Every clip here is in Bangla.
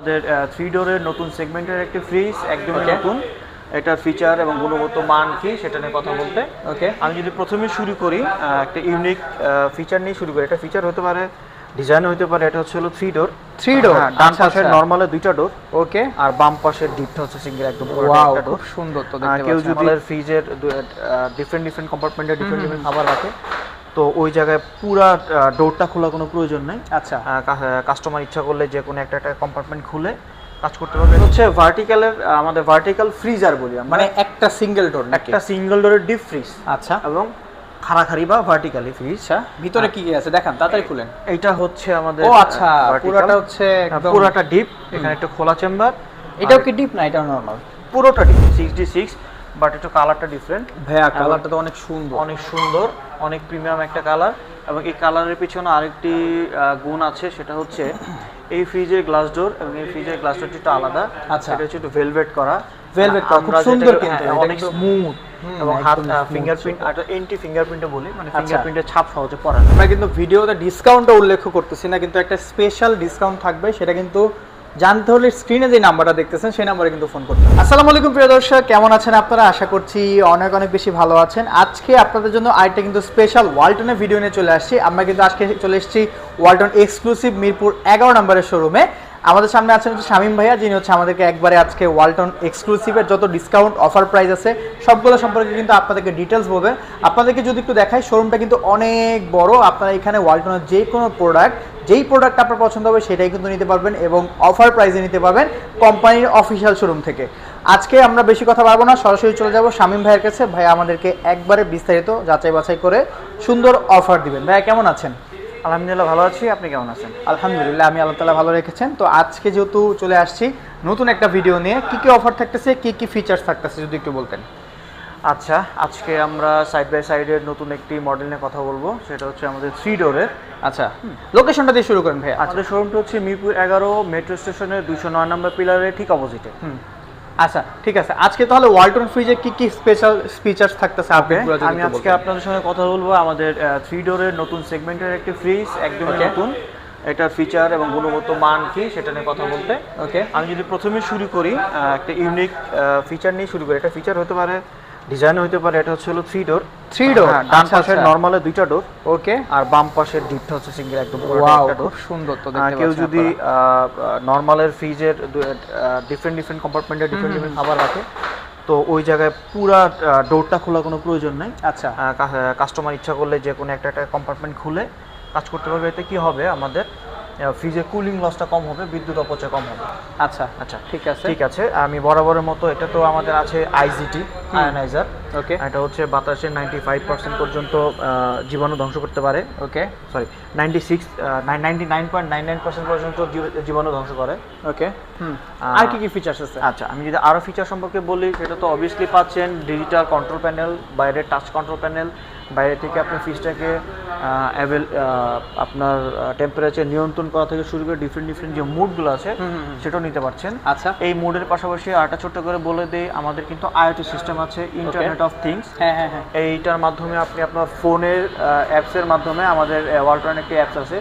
আমাদের থ্রি ডোরের নতুন সেগমেন্টের একটি ফ্রিজ একদমই নতুন। এটার ফিচার এবং গুণগত মান কি সেটা নিয়ে কথা বলতে। ওকে আমি যদি প্রথমে শুরু করি একটা ইউনিক ফিচার নিয়ে শুরু করি। এটা ফিচার হতে পারে ডিজাইন হতে পারে এটা হচ্ছে হলো থ্রি ডোর থ্রি ডোর ডান পাশের নর্মালে দুইটা ডোর ওকে আর বাম পাশের ডিপটা হচ্ছে সিঙ্গেল একদম ওয়াও একটা খুব সুন্দর তো দেখতে কেউ পাচ্ছেন। যদি ফ্রিজের ডিফারেন্ট ডিফারেন্ট কম্পার্টমেন্টে ডিফারেন্ট ডিফারেন্ট খাবার রাখে তো ওই জায়গায় পুরা ডোরটা খোলা কোনো প্রয়োজন নেই। আচ্ছা। কাস্টমার ইচ্ছা করলে যে কোনো একটা একটা কম্পার্টমেন্ট খুলে কাজ করতে পারবে। হচ্ছে ভার্টিক্যালের আমাদের ভার্টিক্যাল ফ্রিজার বলি মানে একটা সিঙ্গেল ডোর একটা সিঙ্গেল ডোরের ডিপ ফ্রিজ আচ্ছা। এবং খাড়াখাড়ি বা ভার্টিক্যালি ফ্রিজ আচ্ছা ভিতরে কি কি আছে? দেখান তাড়াতাড়ি খুলেন। এটা হচ্ছে আমাদের ও আচ্ছা পুরোটা হচ্ছে হ্যাঁ, একদম পুরোটা ডিপ এখানে একটা খোলা চেম্বার এটাও কি ডিপ না? এটা নরমাল পুরোটা ডিপ সিক্সটি সিক্স বাট একটু কালারটা ডিফারেন্ট ভাইয়া কালারটা তো অনেক সুন্দর। অনেক সুন্দর। অনেক প্রিমিয়াম একটা কালার এবং এই কালারের পিছনে আরেকটি গুণ আছে সেটা হচ্ছে এই ফ্রিজের গ্লাস ডোর এবং এই ফ্রিজের গ্লাস ডোরটি একটু আলাদা। আচ্ছা। এটা হচ্ছে একটু ভেলভেট করা। Velvet করা, খুব সুন্দর কিন্তু, হ্যাঁ, এটা অনেক স্মুথ এবং হাত ফিঙ্গারপ্রিন্ট আর এন্টি ফিঙ্গারপ্রিন্টও বলি মানে আচ্ছা। ফিঙ্গারপ্রিন্টের ছাপ সহজে পড়ে না। আমরা কিন্তু ভিডিওতে ডিসকাউন্টটা উল্লেখ করতেছি না কিন্তু একটা স্পেশাল ডিসকাউন্ট থাকবে সেটা কিন্তু জানতে হলে স্ক্রিনে যে নাম্বারটা দেখতেছেন, সেই নাম্বারে কিন্তু ফোন করতে। আসসালামু আলাইকুম, প্রিয় দর্শক। কেমন আছেন আপনারা? আশা করছি অনেক অনেক বেশি ভালো আছেন। আজকে আপনাদের জন্য আরেকটা কিন্তু স্পেশাল ওয়ালটনের ভিডিও নিয়ে চলে আসছি। আমরা কিন্তু আজকে চলে এসেছি ওয়ালটন এক্সক্লুসিভ মিরপুর এগারো নম্বরের শোরুমে আমাদের সামনে আছেন হচ্ছে শামীম ভাইয়া, যিনি হচ্ছে আমাদেরকে একবারে আজকে ওয়ালটন এক্সক্লুসিভের যত ডিসকাউন্ট অফার প্রাইস আছে, সবগুলো সম্পর্কে কিন্তু আপনাদেরকে ডিটেলস বলবেন আপনাদেরকে যদি একটু দেখাই শোরুমটা কিন্তু অনেক বড়। আপনারা এখানে ওয়ালটনের যে কোনো প্রোডাক্ট যেই প্রোডাক্ট আপনার পছন্দ হবে, সেটাই কিন্তু নিতে পারবেন এবং অফার প্রাইসে নিতে পারবেন কোম্পানির অফিসিয়াল শোরুম থেকে। আজকে আমরা বেশি কথা পারব না, সরাসরি চলে যাব শামীম ভাইয়ের কাছে। ভাই আমাদেরকে একবারে বিস্তারিত যাচাই বাছাই করে সুন্দর অফার দিবেন। ভাইয়া, কেমন আছেন? আলহামদুলিল্লাহ ভালো আছি আপনি কেমন আছেন? আলহামদুলিল্লাহ আমি আল্লাহ তালা ভালো রেখেছেন। তো আজকে যেহেতু চলে আসছি নতুন একটা ভিডিও নিয়ে কি কি অফার থাকতেছে কি কি ফিচার্স থাকতেছে যদি একটু বলতেন। আচ্ছা আজকে আমরা সাইড বাই সাইডের নতুন একটি মডেল নিয়ে কথা বলব সেটা হচ্ছে আমাদের থ্রি ডোরের আচ্ছা লোকেশনটা দিয়ে শুরু করেন ভাইয়া। আমাদের শোরুমটা হচ্ছে মিরপুর এগারো মেট্রো স্টেশনের দুশো নয় নম্বর পিলারের ঠিক অপোজিটে আচ্ছা ঠিক আছে। আজকে তাহলে ওয়ালটন ফ্রিজে কি কি স্পেশাল ফিচার্স থাকতেছে আপডেটগুলো যদি আমি আজকে আপনাদের সঙ্গে কথা বলব। আমাদের থ্রি ডোরের নতুন সেগমেন্টের একটি ফ্রিজ একদম নতুন। এটার ফিচার এবং গুণগত মান কি সেটা নিয়ে কথা বলতে। ওকে আমি যদি প্রথমে শুরু করি একটা ইউনিক ফিচার নিয়ে শুরু করি। একটা ফিচার হতে পারে ডিজাইন হতে পারে এটা হচ্ছে হলো থ্রি ডোর থ্রি ডোর ডান পাশের নর্মালে দুইটা ডোর ওকে আর বাম পাশের ডিপটা হচ্ছে সিঙ্গেল একদম পুরোটা ওয়াও খুব সুন্দর তো দেখতে কেউ যদি। নর্মালের ফ্রিজের ডিফারেন্ট ডিফারেন্ট কম্পার্টমেন্টে ডিফারেন্ট ডিফারেন্ট খাবার রাখে। তো ওই জায়গায় পুরা ডোরটা খোলা কোনো প্রয়োজন নেই। আচ্ছা। কাস্টমার ইচ্ছা করলে যে কোনো একটা একটা কম্পার্টমেন্ট খুলে কাজ করতে পারবে। এতে কি হবে আমাদের? ফ্রিজের কুলিং লসটা কম হবে বিদ্যুৎ অপচয় কম হবে। আচ্ছা আচ্ছা। ঠিক আছে। ঠিক আছে আমি বরাবরের মতো এটা তো আমাদের আছে আইজিটি আয়নাইজার ওকে এটা হচ্ছে বাতাসে নাইনটি ফাইভ পার্সেন্ট পর্যন্ত জীবাণু ধ্বংস করতে পারে। Okay sorry ninety six ninety nine point nine nine percent পর্যন্ত জীবাণু ধ্বংস করে। ওকে হুম। আর কি কি ফিচার্স আছে? আচ্ছা আমি যদি আরও ফিচার সম্পর্কে বলি সেটা তো অবভিয়াসলি পাচ্ছেন ডিজিটাল কন্ট্রোল প্যানেল বাইরে টাচ কন্ট্রোল প্যানেল বাইরে থেকে আপনি ফ্রিজটাকে অ্যাভেল আপনার টেম্পারেচার নিয়ন্ত্রণ করা থেকে শুরু করে ডিফারেন্ট ডিফারেন্ট যে মুডগুলো আছে। সেটাও নিতে পারছেন। আচ্ছা। এই মুডের পাশাপাশি আরেকটা ছোট্ট করে বলে দিই আমাদের কিন্তু আইওটি সিস্টেম আছে ইন্টারনেট অফ থিংস হ্যাঁ হ্যাঁ হ্যাঁ। এইটার মাধ্যমে আপনি আপনার ফোনের অ্যাপসের মাধ্যমে আমাদের ওয়ালটন একটি অ্যাপস আছে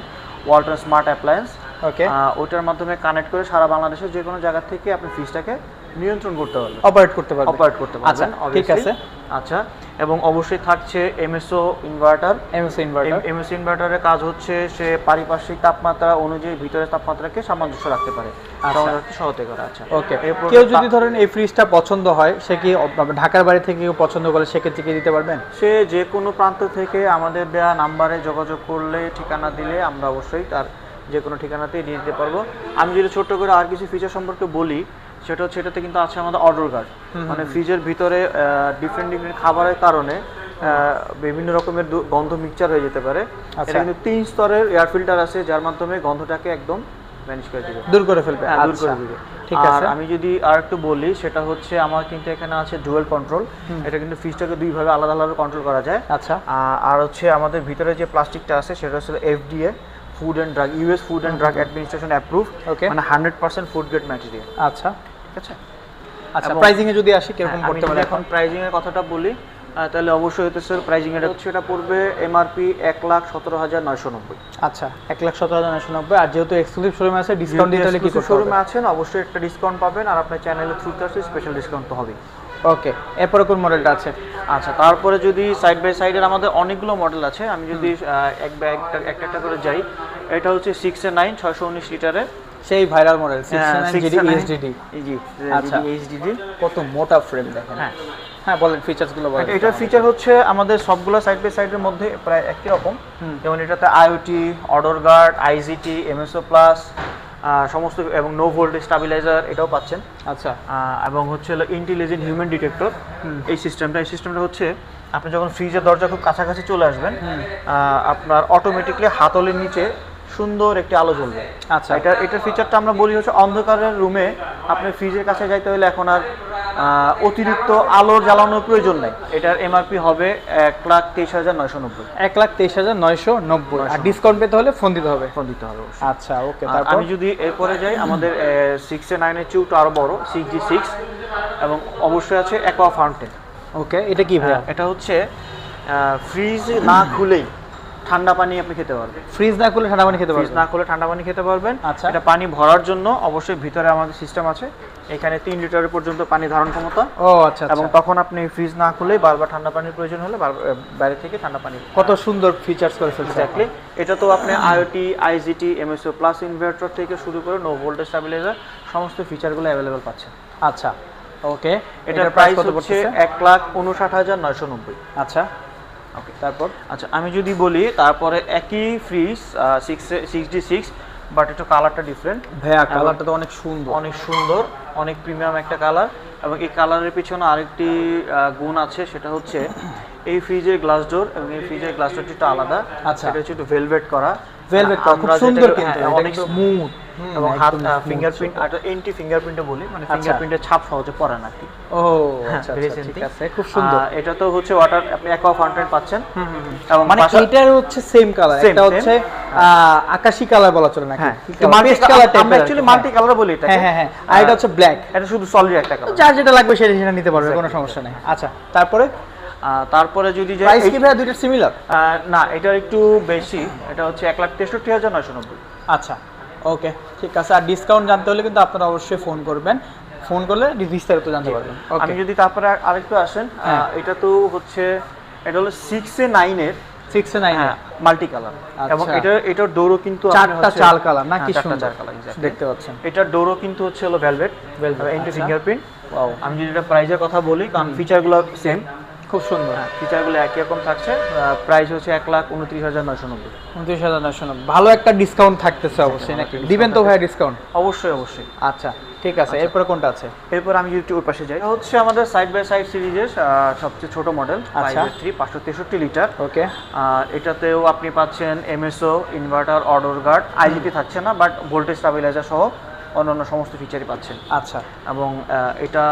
ওয়ালটন স্মার্ট অ্যাপ্লায়েন্স ওকে ওইটার মাধ্যমে কানেক্ট করে সারা বাংলাদেশের যে কোনো জায়গা থেকে আপনি ফ্রিজটাকে নিয়ন্ত্রণ করতে পারবেন। অপারেট করতে পারবেন। অপারেট করতে আচ্ছা পারবেন ঠিক আছে। আচ্ছা এবং অবশ্যই থাকছে এমএসও ইনভার্টার এমএস ইনভার্টার এমএস ইনভার্টারের কাজ হচ্ছে সে পারিপার্শ্বিক তাপমাত্রা অনুযায়ী ভিতরের তাপমাত্রাকে সামঞ্জস্য রাখতে পারে। সামঞ্জস্য সহতে করে আচ্ছা। ওকে। কেউ যদি ধরেন এই ফ্রিজটা পছন্দ হয় সে কি ঢাকার বাড়ি থেকে কেউ পছন্দ করে সেক্ষেত্রে কি দিতে পারবেন? সে যে কোনো প্রান্ত থেকে আমাদের দেওয়া নাম্বারে যোগাযোগ করলে ঠিকানা দিলে আমরা অবশ্যই তার যে কোনো ঠিকানাতেই নিয়ে দিতে পারব। আমি যদি ছোট্ট করে আর কিছু ফিচার সম্পর্কে বলি সেটা হচ্ছে এটাতে কিন্তু আছে আমাদের অর্ডার গার্ড মানে ফ্রিজের ভিতরে ডিফারেন্ট ডিফারেন্ট খাবারের কারণে বিভিন্ন রকমের গন্ধ মিক্সচার হয়ে যেতে পারে। আচ্ছা। এটা কিন্তু তিন স্তরের এয়ার ফিল্টার আছে যার মাধ্যমে গন্ধটাকে একদম ম্যানেজ করে দিবে। দূর করে ফেলবে। হ্যাঁ, দূর করে আচ্ছা। দিবে। ঠিক আর আছে আমি যদি আর একটু বলি সেটা হচ্ছে আমার কিন্তু এখানে আছে ডুয়েল কন্ট্রোল এটা কিন্তু ফ্রিজটাকে দুইভাবে আলাদা আলাদা কন্ট্রোল করা যায়। আচ্ছা। আর হচ্ছে আমাদের ভিতরে যে প্লাস্টিকটা আছে সেটা হচ্ছে FDA food and drug US food and drug administration approve Okay. মানে hundred percent food grade material আচ্ছা। ঠিক আছে আচ্ছা প্রাইজিং এ যদি আসি কীরকম হ্যাঁ, করতে পারে? এখন প্রাইজিং এর কথাটা বলি তাহলে অবশ্যই হতেছে প্রাইজিং এটা হচ্ছে এটা পড়বে এমআরপি এক লাখ সতেরো হাজার নয়শো নব্বই। আচ্ছা এক লাখ সতেরো হাজার নয়শো নব্বই আর যেহেতু এক্সক্লুসিভ শোরুমে আছে ডিসকাউন্ট দিতে হলে কি করতে শোরুমে আছেন অবশ্যই একটা ডিসকাউন্ট পাবেন আর আপনার চ্যানেলের থ্রুতে আসলে স্পেশাল ডিসকাউন্ট তো হবেই। ওকে এরপরে কোন মডেলটা আছে? আচ্ছা তারপরে যদি সাইড বাই সাইডের আমাদের অনেকগুলো মডেল আছে আমি যদি এক একটা একটা একটা করে যাই এটা হচ্ছে সিক্স এ নাইন ছয়শো উনিশ লিটারের সেই ভাইরাল মডেল সিক্স হ্যাঁ, nine 6 GD A 9 HDD G আচ্ছা। এইচডিডি কত মোটা ফ্রেম দেখেন। হ্যাঁ। হ্যাঁ বলেন ফিচার্সগুলো বলেন। এটার ফিচার হচ্ছে আমাদের সবগুলো সাইড বাই সাইডের মধ্যে প্রায় একই রকম। যেমন এটাতে IoT order guard IGT MSO plus সমস্ত এবং নো ভোল্টেজ স্টাবিলাইজার এটাও পাচ্ছেন। আচ্ছা। এবং হচ্ছে হলো ইন্টেলিজেন্ট হিউম্যান ডিটেক্টর। এই সিস্টেমটা এই সিস্টেমটা হচ্ছে আপনি যখন ফ্রিজের দরজা খুব কাছাকাছি চলে আসবেন আপনার অটোমেটিকলি হাতলের নিচে সুন্দর একটি আলো জ্বলবে। আচ্ছা। এটা এটার ফিচারটা আমরা বলি হচ্ছে অন্ধকারের রুমে আপনি ফ্রিজের কাছে যাইতে হলে এখন আর অতিরিক্ত আলোর জ্বালানোর প্রয়োজন নাই। এটার এমআরপি হবে এক লাখ তেইশ হাজার নয়শো নব্বই। এক লাখ তেইশ হাজার নয়শো নব্বই। আর ডিসকাউন্ট পেতে হলে ফোন দিতে হবে। ফোন দিতে হবে আচ্ছা ওকে তারপর? আমি যদি এরপরে যাই আমাদের সিক্স এ নাইনের চেয়েও আরও বড় সিক্স জি সিক্স এবং অবশ্যই আছে অ্যাকোয়া ফাউন্টেন ওকে এটা কি ভাইয়া? এটা হচ্ছে ফ্রিজ না খুলেই ঠান্ডা পানি আপনি খেতে পারবেন। ফ্রিজ না করলে ঠান্ডা পানি খেতে ফ্রিজ পারবেন। না খুলে ঠান্ডা পানি খেতে পারবেন। আচ্ছা। এটা পানি ভরার জন্য অবশ্যই ভিতরে আমাদের সিস্টেম আছে। এখানে তিন লিটার পর্যন্ত পানি ধারণ ক্ষমতা। ও আচ্ছা এবং আচ্ছা। তখন আপনি ফ্রিজ না খুলেই বারবার ঠান্ডা পানির প্রয়োজন হলে বাইরে থেকে ঠান্ডা পানি কত সুন্দর ফিচার্স করে ফেলছে। এক্স্যাক্টলি এটা তো আপনি IoT IGT MSO plus inverter থেকে শুরু করে নো ভোল্টেজ স্টাবিলাইজার সমস্ত ফিচারগুলো অ্যাভেলেবল পাচ্ছেন। আচ্ছা ওকে এটার প্রাইস হচ্ছে এক লাখ উনষাট হাজার নয়শো নব্বই। আচ্ছা। ওকে তারপর? আচ্ছা আমি যদি বলি তারপরে একই ফ্রিজ সিক্স বাট একটু কালারটা ডিফারেন্ট ভাইয়া কালারটা তো অনেক সুন্দর। অনেক সুন্দর অনেক প্রিমিয়াম একটা কালার এবং এই কালারের পিছনে আরেকটি গুণ আছে সেটা হচ্ছে এই ফ্রিজের গ্লাস ডোর এবং এই ফ্রিজের গ্লাস ডোরটি একটু আলাদা। আচ্ছা। এটা হচ্ছে একটু ভেলভেট করা। Velvet করা, খুব সুন্দর কিন্তু, হ্যাঁ, অনেক স্মুথ এবং হাত ফিঙ্গারপ্রিন্ট আর এন্টি ফিঙ্গারপ্রিন্টে বলি মানে আচ্ছা। ফিঙ্গারপ্রিন্টের ছাপ সহজে পড়ে না কি। ও হ্যাঁ, আচ্ছা আচ্ছা, ঠিক আছে খুব সুন্দর। এটা তো হচ্ছে ওয়াটার আপনি অ্যাকোয়া ফাউন্টেন পাচ্ছেন। এবং মানে এটার হচ্ছে সেম কালার same। হচ্ছে আহ, আকাশি কালার বলা চলে নাকি? হ্যাঁ? মাল্টি Paste colour আমরা অ্যাকচুয়ালি মাল্টি কালার বলি এটাকে। হ্যাঁ হ্যাঁ হ্যাঁ। আর এটা হচ্ছে ব্ল্যাক এটা শুধু সলিড একটা কালার যার যেটা লাগবে সেটা সেটা নিতে পারবে কোনো সমস্যা নেই। আচ্ছা তারপরে? তারপরে যদি যাই প্রাইস কি ভাইয়া? দুইটা সিমিলার না এটার একটু বেশি। এটা হচ্ছে এক লাখ তেষট্টি হাজার নয়শো নব্বই। আচ্ছা। ওকে ঠিক আছে। আর ডিসকাউন্ট জানতে হলে কিন্তু আপনারা অবশ্যই ফোন করবেন। ফোন করলে বিস্তারিত জানতে পারবেন। আমি যদি তারপরে আরেকটু আসেন হ্যাঁ। এটা তো হচ্ছে এটা হলো সিক্স এ নাইনের six A nine multi colour এবং। এটা এটার ডোরও কিন্তু আপনি চারটা চাল কালার না হ্যাঁ, কি সুন্দর? চাল কালার দেখতে পাচ্ছেন। এটার ডোরও কিন্তু হচ্ছে হলো ভেলভেট Velvet, এন্টি। ফিঙ্গারপ্রিন্ট আমি যদি এটা প্রাইজের কথা বলি কারণ ফিচারগুলো সেম খুব সুন্দর। হ্যাঁ ফিচারগুলো একই রকম থাকছে। প্রাইস হচ্ছে এক লাখ উনত্রিশ হাজার নয়শো নব্বই। উনত্রিশ হাজার নয়শো নব্বই। ভালো একটা ডিসকাউন্ট থাকতেছে অবশ্যই নাকি? দিবেন তো ভাই ডিসকাউন্ট অবশ্যই অবশ্যই। আচ্ছা ঠিক আছে। এরপরে কোনটা আছে? এরপর আমি যদি ওই পাশে যাই হচ্ছে আমাদের সাইড বাই সাইড সিরিজের সবচেয়ে ছোট মডেল আচ্ছা। থ্রি পাঁচশো তেষট্টি লিটার ওকে এটাতেও আপনি পাচ্ছেন MSO inverter order guard IGT থাকছে না বাট ভোল্টেজ স্টাবিলাইজার সহ। অন্যান্য সমস্ত ফিচারই পাচ্ছেন। আচ্ছা। এবং এটা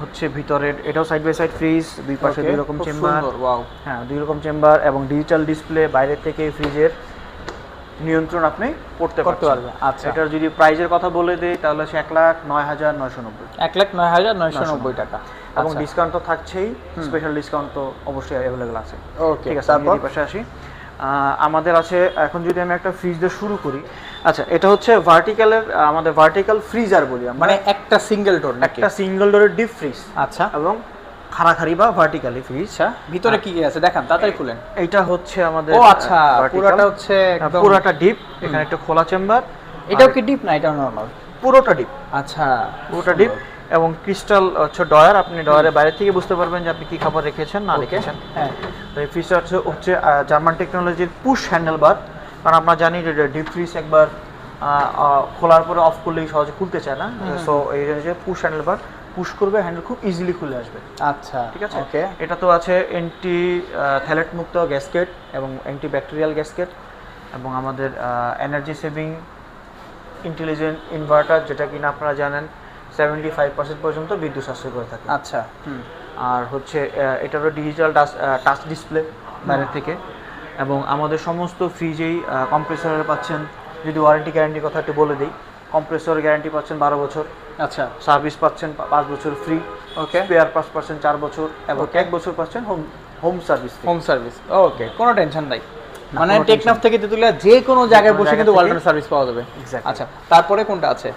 হচ্ছে ভিতরের এটাও সাইড বাই সাইড ফ্রিজ দুই পাশে দুই রকম চেম্বার হ্যাঁ দুই রকম চেম্বার এবং ডিজিটাল ডিসপ্লে বাইরে থেকে ফ্রিজের নিয়ন্ত্রণ আপনি করতে করতে পারছেন। পারবে, আচ্ছা। এটার যদি প্রাইজের কথা বলে দিই তাহলে সে এক লাখ নয় হাজার নয়শো নব্বই। এক লাখ নয় হাজার নয়শো নব্বই টাকা। এবং আচ্ছা। ডিসকাউন্ট তো থাকছেই স্পেশাল ডিসকাউন্ট তো অবশ্যই অ্যাভেলেবেল আছে। ঠিক আছে তারপর? পাশে আসি। আমাদের আছে এখন যদি আমি একটা ফ্রিজ দিয়ে শুরু করি আচ্ছা এটা হচ্ছে ভার্টিক্যালের আমাদের ভার্টিক্যাল ফ্রিজার বলি মানে একটা সিঙ্গেল ডোর একটা সিঙ্গেল ডোরের ডিপ ফ্রিজ আচ্ছা। এবং খাড়াখাড়ি বা ভার্টিক্যালি ফ্রিজ আচ্ছা ভিতরে কি কি আছে? দেখান তাড়াতাড়ি খুলেন। এটা হচ্ছে আমাদের ও আচ্ছা পুরোটা হচ্ছে একদম পুরোটা ডিপ এখানে একটা খোলা চেম্বার এটাও কি ডিপ না এটা নরমাল পুরোটা ডিপ আচ্ছা পুরোটা ডিপ এবং ক্রিস্টাল হচ্ছে ডয়ার আপনি ডয়ারের বাইরে থেকে বুঝতে পারবেন যে আপনি কি খাবার রেখেছেন না রেখেছেন। হ্যাঁ। তো এই ফ্রিজটা হচ্ছে হচ্ছে জার্মান টেকনোলজির পুশ হ্যান্ডেল বার কারণ আমরা জানি যে ডিপ ফ্রিজ একবার খোলার পরে অফ করলেই সহজে খুলতে চায় না। সো এই যে পুশ হ্যান্ডেল বার পুশ করবে হ্যান্ডেল খুব ইজিলি খুলে আসবে। আচ্ছা ঠিক আছে? ওকে এটা তো আছে অ্যান্টি থ্যালেট মুক্ত গ্যাসকেট এবং অ্যান্টি ব্যাকটেরিয়াল গ্যাসকেট এবং আমাদের এনার্জি সেভিং ইন্টেলিজেন্ট ইনভার্টার যেটা কিনা আপনারা জানেন সেভেন্টি ফাইভ পার্সেন্ট পর্যন্ত বিদ্যুৎ সাশ্রয় করে থাকে। আচ্ছা আর হচ্ছে এটারও ডিজিটাল টাচ ডিসপ্লে বাইরে থেকে। এবং আমাদের সমস্ত ফ্রিজেই কম্প্রেসরের পাচ্ছেন যদি ওয়ারেন্টি গ্যারান্টির কথা একটু বলে দিই কম্প্রেসর গ্যারান্টি পাচ্ছেন বারো বছর আচ্ছা। সার্ভিস পাচ্ছেন পাঁচ বছর ফ্রি ওকে স্পেয়ার পাঁচ পার্সেন্ট চার বছর এবং এক বছর পাচ্ছেন home home service home service okay কোনো টেনশন নাই। মানে টেকনাফ থেকে তেতুলিয়া যে কোনো জায়গায় বসে কিন্তু ওয়ালটন সার্ভিস পাওয়া যাবে। আচ্ছা তারপরে কোনটা আছে?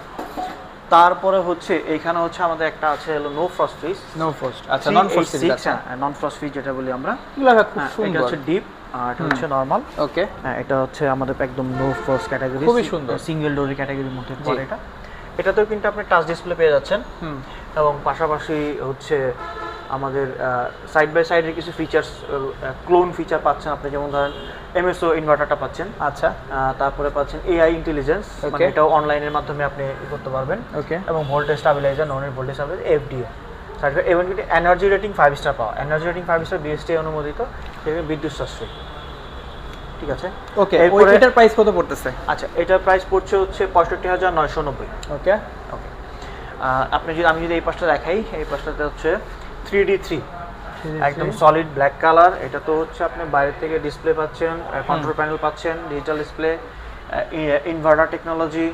তারপরে হচ্ছে এখানে হচ্ছে আমাদের একটা আছে হলো no frost fridge no frost আচ্ছা নন ফ্রস্ট আছে। নন ফ্রস্ট ফ্রিজ যেটা বলি আমরা। এগুলো খুব হ্যাঁ, এটা হচ্ছে ডিপ আর এটা হচ্ছে নর্মাল ওকে হ্যাঁ এটা হচ্ছে আমাদের একদম নো ফ্রস্ট ক্যাটাগরি খুবই সুন্দর। সিঙ্গেল ডোরি ক্যাটাগরির মধ্যে পড়ে এটা। এটাতেও কিন্তু আপনি টাচ ডিসপ্লে পেয়ে যাচ্ছেন। এবং পাশাপাশি হচ্ছে আমাদের সাইড বাই সাইডের কিছু ফিচার্স ক্লোন ফিচার পাচ্ছেন আপনি। যেমন ধরেন এমএসও ইনভার্টারটা পাচ্ছেন। আচ্ছা। তারপরে পাচ্ছেন এআই ইন্টেলিজেন্স মানে এটাও অনলাইনের মাধ্যমে আপনি করতে পারবেন। ওকে এবং ভোল্টেজ স্টাবিলাইজার ননের ভোল্টেজ স্টাবিলাইজার এফডিও সার্টিফিকেট এবং এনার্জি রেটিং ফাইভ স্টার পাওয়া। Energy rating five star BST অনুমোদিত সেখানে বিদ্যুৎ সাশ্রয়। ঠিক আছে? ওকে ওইটার প্রাইস কত পড়তেছে? আচ্ছা এটার প্রাইস পড়ছে হচ্ছে পঁয়ষট্টি হাজার নয়শো নব্বই। ওকে ওকে আপনি যদি আমি যদি এই পাশটা দেখাই এই পাশটাতে হচ্ছে থ্রি ডি থ্রি একদম সলিড ব্ল্যাক কালার এটা তো হচ্ছে আপনি বাইরে থেকে ডিসপ্লে পাচ্ছেন কন্ট্রোল প্যানেল পাচ্ছেন ডিজিটাল ডিসপ্লে ইনভার্টার টেকনোলজি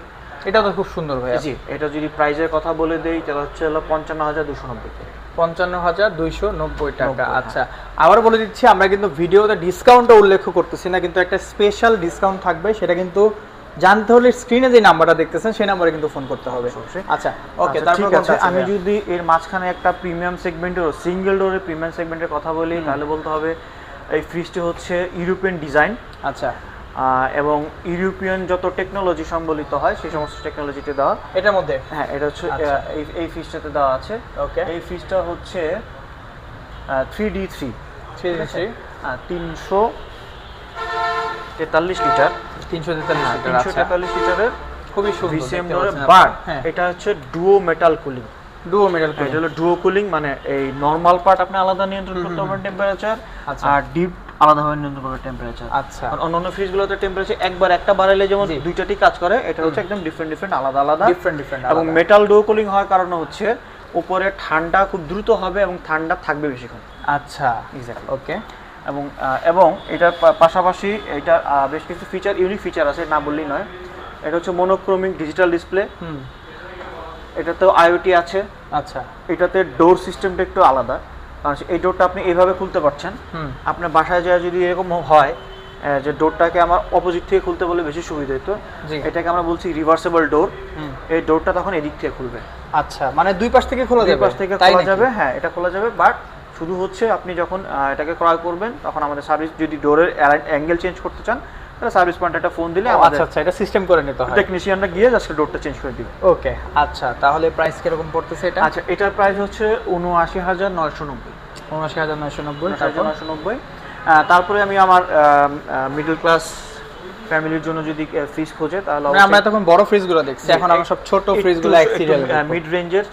এটা তো খুব সুন্দর ভাইয়া। জি এটা যদি প্রাইজের কথা বলে দেই তাহলে হচ্ছে হলো পঞ্চান্ন হাজার দুশো নব্বই পঞ্চান্ন হাজার দুইশো নব্বই টাকা আচ্ছা। আবার বলে দিচ্ছি আমরা কিন্তু ভিডিওতে ডিসকাউন্টটা উল্লেখ করতেছি না কিন্তু একটা স্পেশাল ডিসকাউন্ট থাকবে সেটা কিন্তু জানতে হলে স্ক্রিনে যে নাম্বারটা দেখতেছেন সেই নাম্বারে কিন্তু ফোন করতে হবে। আচ্ছা ওকে আচ্ছা, তারপর ঠিক আছে আমি যদি এর মাঝখানে একটা প্রিমিয়াম সেগমেন্টের সিঙ্গেল ডোরের প্রিমিয়াম সেগমেন্টের কথা বলি তাহলে বলতে হবে এই ফ্রিজটি হচ্ছে ইউরোপিয়ান ডিজাইন আচ্ছা। এবং ইউরোপিয়ান যত টেকনোলজি সম্বলিত হয় সেই সমস্ত টেকনোলজিতে দেওয়া এটার মধ্যে? হ্যাঁ এটা হচ্ছে আচ্ছা। এই এই ফ্রিজটাতে দেওয়া আছে। ওকে এই ফ্রিজটা হচ্ছে three D three three three তিনশো তেতাল্লিশ লিটার। তিনশো তেতাল্লিশ লিটার তিনশো আচ্ছা। তেতাল্লিশ লিটারের খুবই সুন্দর আপনারা। হ্যাঁ। এটা হচ্ছে duo metal cooling duo medal এটা হলো ডুও কুলিং মানে এই নর্মাল পার্ট আপনি আলাদা নিয়ন্ত্রণ করতে পারবেন টেম্পারেচার আচ্ছা। আর ডিপ আলাদাভাবে নিয়ন্ত্রণ করবেন টেম্পারেচার আচ্ছা। অন্যান্য ফ্রিজগুলোতে টেম্পারেচার একবার একটা বাড়াইলে যেমন দুইটাটি কাজ করে এটা হচ্ছে একদম ডিফারেন্ট ডিফারেন্ট আলাদা আলাদা। ডিফারেন্ট ডিফারেন্ট এবং মেটাল ডো কুলিং হওয়ার কারণে হচ্ছে উপরে ঠান্ডা খুব দ্রুত হবে এবং ঠান্ডা থাকবে বেশিক্ষণ। আচ্ছা। এক্স্যাক্টলি ওকে এবং এবং এটার পাশাপাশি এটা বেশ কিছু ফিচার ইউনিক ফিচার আছে না বললেই নয়। এটা হচ্ছে মনোক্রোমিক ডিজিটাল ডিসপ্লে হুম। এটাতেও আইওটি আছে। আচ্ছা। এটাতে ডোর সিস্টেমটা একটু আলাদা। কারণ এই ডোরটা আপনি এইভাবে খুলতে পারছেন। আপনার বাসায় যায় যদি এরকম হয় যে ডোরটাকে আমার অপোজিট থেকে খুলতে বলে বেশি সুবিধা হতো এটাকে আমরা বলছি রিভার্সেবল ডোর এই ডোরটা তখন এদিক থেকে খুলবে। আচ্ছা মানে দুই পাশ থেকে খোলা দুই যাবে। পাশ থেকে খোলা যাবে হ্যাঁ এটা খোলা যাবে। বাট শুধু হচ্ছে আপনি যখন এটাকে ক্রয় করবেন তখন আমাদের সার্ভিস যদি ডোরের অ্যাঙ্গেল চেঞ্জ করতে চান সার্ভিস পয়েন্ট একটা ফোন দিলে আমাদের আচ্ছা আচ্ছা এটা সিস্টেম করে নিতে হয়। টেকনিশিয়ানরা গিয়ে জাস্ট ডোরটা চেঞ্জ করে দিবে। ওকে আচ্ছা তাহলে প্রাইস কীরকম পড়তেছে এটা? আচ্ছা এটার প্রাইস হচ্ছে উনআশি হাজার নয়শো নব্বই। উনআশি হাজার নয়শো নব্বই নয়শো নব্বই। তারপরে আমি আমার মিডল ক্লাস ফ্যামিলির জন্য যদি ফ্রিজ খোঁজে তাহলে মানে আমরা তখন বড় ফ্রিজগুলো দেখছি এখন আমরা সব ছোট ফ্রিজগুলো মিড রেঞ্জের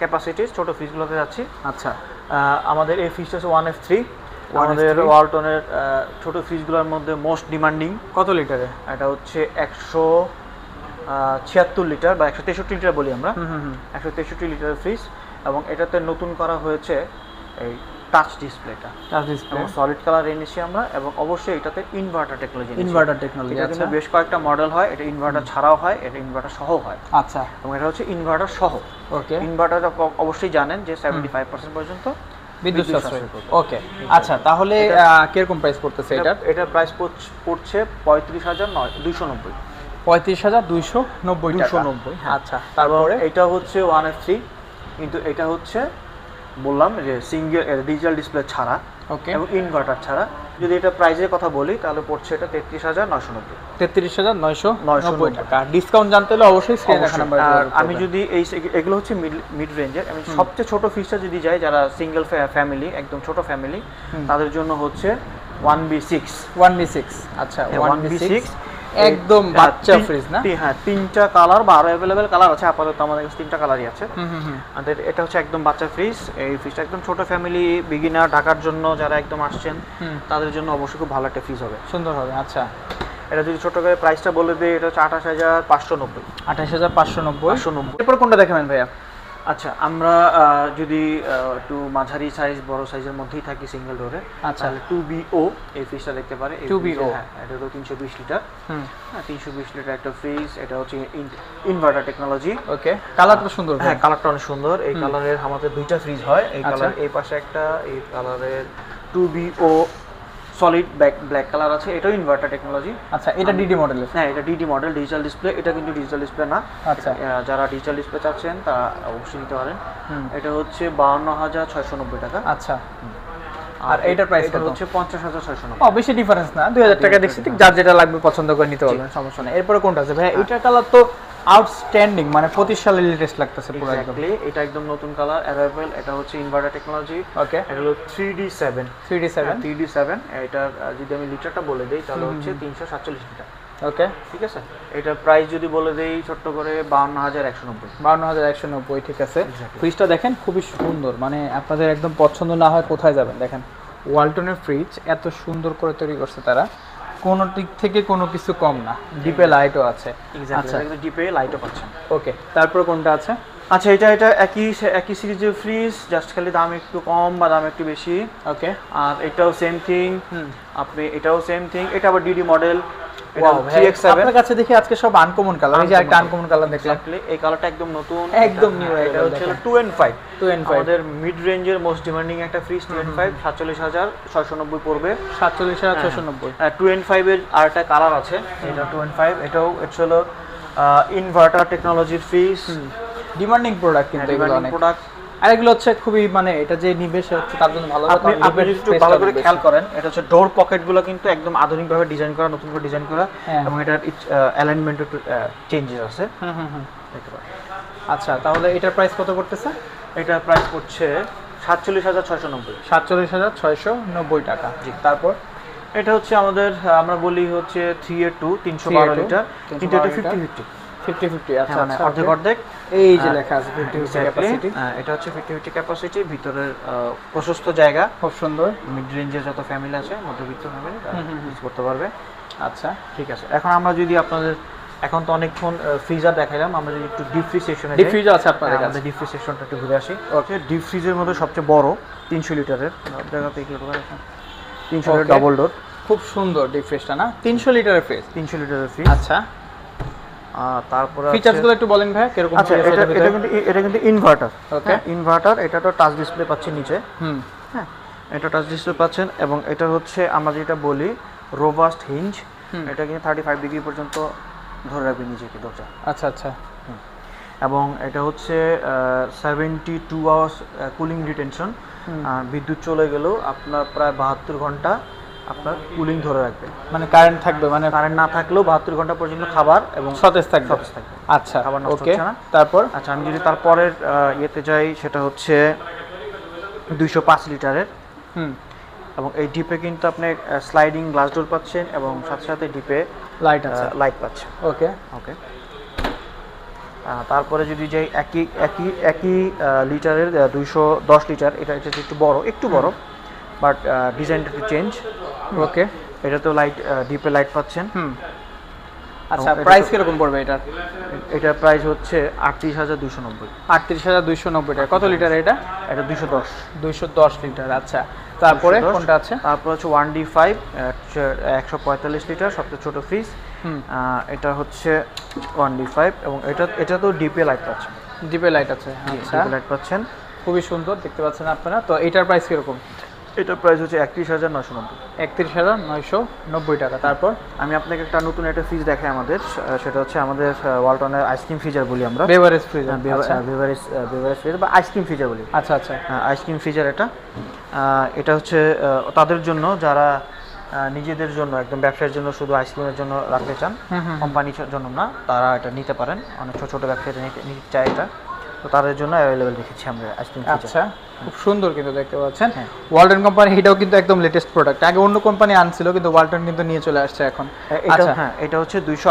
ক্যাপাসিটি ছোট ফ্রিজগুলোতে যাচ্ছি। আচ্ছা। আমাদের এই ফ্রিজটা হচ্ছে ওয়ান এফ থ্রি 1F3 আমাদের ওয়ালটনের ছোট ফ্রিজগুলোর মধ্যে মোস্ট ডিমান্ডিং কত লিটারে এটা হচ্ছে একশো ছিয়াত্তর লিটার বা একশো তেষট্টি লিটার বলি আমরা। একশো তেষট্টি লিটার ফ্রিজ এবং এটাতে নতুন করা হয়েছে এই টাচ ডিসপ্লেটা টাচ ডিসপ্লে এবং সলিড কালার এনেছি আমরা এবং অবশ্যই এটাতে ইনভার্টার টেকনোলজি ইনভার্টার টেকনোলজি এটা কিন্তু বেশ কয়েকটা মডেল হয় এটা ইনভার্টার ছাড়াও হয় এটা ইনভার্টার সহ হয়। আচ্ছা। এবং এটা হচ্ছে ইনভার্টার সহ। ওকে ইনভার্টার অবশ্যই জানেন যে সেভেন্টি ফাইভ পার্সেন্ট পর্যন্ত বিদ্যুৎ সাশ্রয়। ওকে আচ্ছা তাহলে এটা- কীরকম প্রাইস পড়তেছে এটা এটার? প্রাইস পড়ছে পঁয়ত্রিশ হাজার নয় দুইশো নব্বই। পঁয়ত্রিশ হাজার দুইশো নব্বই দুশো 290, হ্যাঁ। আচ্ছা তারপরে? তারপরে এটা হচ্ছে ওয়ান এফ থ্রি কিন্তু এটা হচ্ছে বললাম যে সিঙ্গেল ডিজিটাল ডিসপ্লে ছাড়া ওকে এবং ইনভার্টার ছাড়া। যদি এটা প্রাইজের কথা বলি তাহলে পড়ছে এটা তেত্রিশ হাজার নয়শো নব্বই। তেত্রিশ হাজার নয়শো 990 নব্বই টাকা। ডিসকাউন্ট জানতে হলে অবশ্যই আর আমি যদি এই এগুলো হচ্ছে মিড রেঞ্জের আমি সবচেয়ে ছোট ফিসটা যদি যাই যারা সিঙ্গেল ফ্যামিলি একদম ছোট ফ্যামিলি তাদের জন্য হচ্ছে one B six one B six আচ্ছা ওয়ান বি সিক্স একদম বাচ্চা ফ্রিজ না? হ্যাঁ তিনটা কালার বা আরও অ্যাভেলেবেল কালার আছে আপাতত আমাদের কাছে তিনটা কালারই আছে। হুম হুম হুম। আমাদের এটা হচ্ছে একদম বাচ্চা ফ্রিজ এই ফ্রিজটা একদম ছোট ফ্যামিলি বিগিনার ঢাকার জন্য যারা একদম আসছেন তাদের জন্য অবশ্যই খুব ভালো একটা ফ্রিজ হবে। সুন্দর হবে আচ্ছা। এটা যদি ছোট করে প্রাইসটা বলে দিই এটা হচ্ছে আঠাশ হাজার পাঁচশো নব্বই। আঠাশ হাজার পাঁচশো নব্বই। পাঁচশো নব্বই। এরপর কোনটা দেখাবেন ভাইয়া? আচ্ছা আমরা যদি একটু মাঝারি সাইজ বড় সাইজের মধ্যেই থাকি সিঙ্গেল ডোরে আচ্ছা। তাহলে টু বিও এই ফ্রিজটা দেখতে পারে। 2BO fridge-এ, হ্যাঁ এটা তো তিনশো বিশ লিটার হুম। হ্যাঁ তিনশো বিশ লিটার একটা ফ্রিজ এটা হচ্ছে ইনভার্টার টেকনোলজি ওকে কালারটা সুন্দর হ্যাঁ কালারটা অনেক সুন্দর। এই কালারের আমাদের দুইটা ফ্রিজ হয়। এই আচ্ছা। কালার এই পাশে একটা এই কালারের two BO solid black black colour আছে এটাও ইনভার্টার টেকনোলজি আচ্ছা এটা ডিডি মডেলের হ্যাঁ এটা ডিডি মডেল ডিজিটাল ডিসপ্লে এটা কিন্তু ডিজিটাল ডিসপ্লে না। আচ্ছা। যারা ডিজিটাল ডিসপ্লে চাচ্ছেন তারা অবশ্যই নিতে পারেন। হুম। এটা হচ্ছে বাউন্ন হাজার ছয়শো নব্বই টাকা। আচ্ছা। আর এটার প্রাইস কত? হচ্ছে পঞ্চাশ হাজার ছয়শো নব্বই। ও বেশি ডিফারেন্স না। দুই হাজার টাকা দেখছি ঠিক যার যেটা লাগবে পছন্দ করে নিতে পারবেন সমস্যা নেই। এরপরে কোনটা আছে? ভাই এটার কালার তো আউটস্ট্যান্ডিং মানে সালের লেটেস্ট লাগতেছে পুরো একদম। এটা একদম নতুন কালার অ্যাভেলেবল এটা হচ্ছে ইনভার্টার টেকনোলজি ওকে এটা হলো three D seven three D seven three D seven এটার যদি আমি লিটারটা বলে দিই তাহলে হচ্ছে তিনশো সাতচল্লিশ লিটার। ওকে ঠিক আছে? এটা প্রাইস যদি বলে দেই ছোট্ট করে বাউন্ন হাজার একশো নব্বই। বাউন্ন হাজার একশো নব্বই ঠিক আছে। ফ্রিজটা দেখেন খুবই সুন্দর মানে আপনাদের একদম পছন্দ না হয় কোথায় যাবেন। দেখেন ওয়ালটনের ফ্রিজ এত সুন্দর করে তৈরি করছে তারা। কোনো দিক থেকে কোনো কিছু কম না। ডিপে লাইটও আছে। আচ্ছা। ডিপে লাইটও পাচ্ছেন। ওকে তারপর কোনটা আছে? আচ্ছা এটা এটা একই একই সিরিজের ফ্রিজ জাস্ট খালি দাম একটু কম বা দাম একটু বেশি। ওকে আর এটাও সেম থিং হুম। আপনি এটাও সেম থিং এটা আবার ডিডি মডেল আপনার কাছে দেখি আজকে সব আনকমন কালার এই যে একটা আনকমন কালার দেখলাম। এই কালারটা একদম নতুন। একদম এটা- হ্যাঁ, এটা হচ্ছে দেখেন। Two and five two and আমাদের মিড রেঞ্জের মোস্ট ডিমান্ডিং একটা ফ্রিজ টু এন্ড ফাইভ সাতচল্লিশ হাজার ছয়শো নব্বই পড়বে। সাতচল্লিশ হাজার ছশো নব্বই। টু এন্ড ফাইভের আর একটা কালার আছে এটা টু এন্ড ফাইভ এটাও এটা হলো ইনভার্টার টেকনোলজির ফ্রিজ ডিমান্ডিং প্রোডাক্ট কিন্তু এগুলো অনেক। প্রোডাক্ট আর এগুলো হচ্ছে খুবই মানে এটা যে নিবে সে হচ্ছে তার জন্য ভালো আপনি আপনি একটু ভালো করে খেয়াল করেন এটা হচ্ছে ডোর পকেটগুলো কিন্তু একদম আধুনিকভাবে ডিজাইন করা নতুন করে ডিজাইন করা হ্যাঁ। এবং এটার অ্যালাইনমেন্ট একটু চেঞ্জেস আছে। হুম হুম হুম। আচ্ছা তাহলে এটার প্রাইস কত করতেছে এটা প্রাইস পড়ছে সাতচল্লিশ হাজার ছয়শো নব্বই। সাতচল্লিশ হাজার ছয়শো নব্বই টাকা। জি। তারপর এটা হচ্ছে আমাদের আমরা বলি হচ্ছে থ্রি এ টু তিনশো বারো লিটার। কিন্তু এটা লিটার। ফিফটি ফিফটি ফিফটি ফিফটি আচ্ছা মানে আচ্ছা অর্ধেক অর্ধেক। এই যে হ্যাঁ, লেখা আছে ফিফটি ফিফটি Exactly, ক্যাপাসিটি হ্যাঁ, এটা হচ্ছে ফিফটি ফিফটি ক্যাপাসিটি ভিতরের প্রশস্ত জায়গা। খুব সুন্দর। মিড রেঞ্জের যত ফ্যামিলি আছে মধ্যবিত্ত ফ্যামিলি তারা হুম, হুম, হুম। use করতে পারবে। আচ্ছা। ঠিক আছে। এখন আমরা যদি আপনাদের এখন তো অনেকক্ষণ ফ্রিজার দেখাইলাম আমরা যদি একটু ডিপ ফ্রিজ সেকশনে ডিপ ফ্রিজ আছে আপনাদের কাছে। আমাদের ডিপ ফ্রিজ সেকশনটা একটু ঘুরে আসি। ওকে ডিপ ফ্রিজের মধ্যে সবচেয়ে বড় তিনশো লিটারের। জায়গাতে এগুলো তিনশো লিটার. ডবল ডোর খুব সুন্দর ডিপ ফ্রিজটা না? তিনশো লিটারের ফ্রিজ তিনশো লিটারের ফ্রিজ আচ্ছা। তারপরে ফিচার্স আছে- গুলো একটু বলেন ভাই কীরকম আচ্ছা এটা এটা কিন্তু এটা কিন্তু ইনভার্টার Okay. ইনভার্টার এটা তো টাচ ডিসপ্লে পাচ্ছেন নিচে। হুম। হ্যাঁ এটা টাচ ডিসপ্লে পাচ্ছেন এবং এটা হচ্ছে আমরা যেটা বলি রোবাস্ট হিঞ্জ এটা কিন্তু থার্টি ফাইভ ডিগ্রি পর্যন্ত ধরে রাখবে নিজেকে দরজা। আচ্ছা আচ্ছা। এবং এটা হচ্ছে seventy two hours cooling retention বিদ্যুৎ চলে গেলেও আপনার প্রায় বাহাত্তর ঘণ্টা আপনার কুলিং ধরে রাখবে মানে কারেন্ট থাকবে মানে কারেন্ট না থাকলেও বাহাত্তর ঘণ্টা পর্যন্ত খাবার এবং সতেজ থাকবে। সতেজ থাকবে। আচ্ছা খাবার নষ্ট ওকে। তারপর? আচ্ছা আমি যদি তারপরের ইয়েতে যাই সেটা হচ্ছে দুইশো পাঁচ লিটারের। হুম। এবং এই ডিপে কিন্তু আপনি স্লাইডিং গ্লাস ডোর পাচ্ছেন এবং সাথে সাথে ডিপে লাইট আছে। লাইট পাচ্ছেন। ওকে ওকে তারপরে যদি যাই একই একই একই লিটারের দুইশো দশ লিটার এটা এটা একটু বড় একটু বড়। বাট ডিজাইনটা একটু চেঞ্জ ওকে এটাতেও লাইট ডিপে লাইট পাচ্ছেন। হুম। আচ্ছা প্রাইস কীরকম পড়বে এটার এটার প্রাইস হচ্ছে আটত্রিশ হাজার দুশো নব্বই। আটত্রিশ হাজার দুইশো নব্বই টাকা। কত লিটার এটা? এটা দুশো দশ। দুইশো দশ লিটার আচ্ছা। তারপরে কোনটা আছে? তারপর হচ্ছে ওয়ান ডি ফাইভ একশো পঁয়তাল্লিশ লিটার সবচেয়ে ছোটো ফ্রিজ এটা হচ্ছে ওয়ান ডি ফাইভ এবং এটা এটা তো ডিপে লাইট পাচ্ছেন। ডিপে লাইট আছে আচ্ছা। লাইট পাচ্ছেন। খুবই সুন্দর দেখতে পাচ্ছেন আপনারা। তো এটার প্রাইস কীরকম? এটার প্রাইস হচ্ছে একত্রিশ হাজার নশো নব্বই। একত্রিশ হাজার নয়শো নব্বই টাকা। তারপর? আমি আপনাকে একটা নতুন একটা ফ্রিজ দেখাই আমাদের সেটা হচ্ছে আমাদের ওয়ালটনের আইসক্রিম ফ্রিজার বলি আমরা। Beverage fridge beverage beverage fridge বা আইসক্রিম ফ্রিজার বলি। আচ্ছা আচ্ছা। আইসক্রিম ফ্রিজার এটা। এটা হচ্ছে তাদের জন্য যারা নিজেদের জন্য একদম ব্যবসার জন্য শুধু আইসক্রিমের জন্য রাখতে চান। কোম্পানির জন্য না তারা এটা নিতে পারেন। অনেক ছোট ছোট ব্যবসায়ীরা নিতে চায় এটা। তো তাদের জন্য অ্যাভেলেবেল রেখেছি আমরা আইসক্রিম ফ্রিজার আচ্ছা। খুব সুন্দর কিন্তু দেখতে পাচ্ছেন। হ্যাঁ। ওয়ালটন কোম্পানি এটাও কিন্তু একদম লেটেস্ট প্রোডাক্ট আগে অন্য কোম্পানি আনছিল কিন্তু ওয়ালটন কিন্তু নিয়ে চলে আসছে এখন। এটা আচ্ছা। হ্যাঁ এটা হচ্ছে দুইশো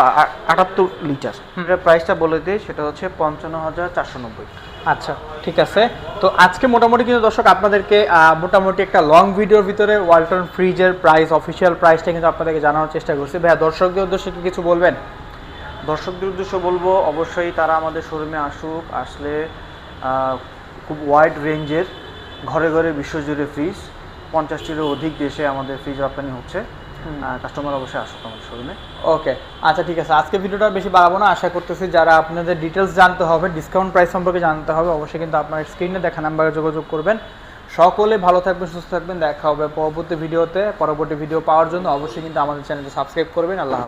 আটাত্তর লিটার এটার প্রাইসটা বলে দিই সেটা হচ্ছে পঞ্চান্ন হাজার চারশো নব্বই। আচ্ছা ঠিক আছে। তো আজকে মোটামুটি কিন্তু দর্শক আপনাদেরকে মোটামুটি একটা লং ভিডিওর ভিতরে ওয়ালটন ফ্রিজের প্রাইস অফিসিয়াল প্রাইসটা কিন্তু আপনাদেরকে জানানোর চেষ্টা করছি। ভাইয়া দর্শকদের উদ্দেশ্যে কি কিছু বলবেন? দর্শকদের উদ্দেশ্য বলব অবশ্যই তারা আমাদের শোরুমে আসুক আসলে আহ, খুব ওয়াইড রেঞ্জের ঘরে ঘরে বিশ্বজুড়ে ফ্রিজ পঞ্চাশটিরও অধিক দেশে আমাদের ফ্রিজ রপ্তানি হচ্ছে। কাস্টমার অবশ্যই আসুক আমাদের শোরুমে ওকে আচ্ছা ঠিক আছে। আজকে ভিডিওটা বেশি বাড়াবো না। আশা করতেছি যারা আপনাদের ডিটেলস জানতে হবে ডিসকাউন্ট প্রাইস সম্পর্কে জানতে হবে অবশ্যই কিন্তু আপনার স্ক্রিনে দেখা নাম্বারে যোগাযোগ করবেন। সকলে ভালো থাকবেন সুস্থ থাকবেন। দেখা হবে পরবর্তী ভিডিওতে পরবর্তী ভিডিও পাওয়ার জন্য অবশ্যই কিন্তু আমাদের চ্যানেলটি সাবস্ক্রাইব করবেন। আল্লাহ।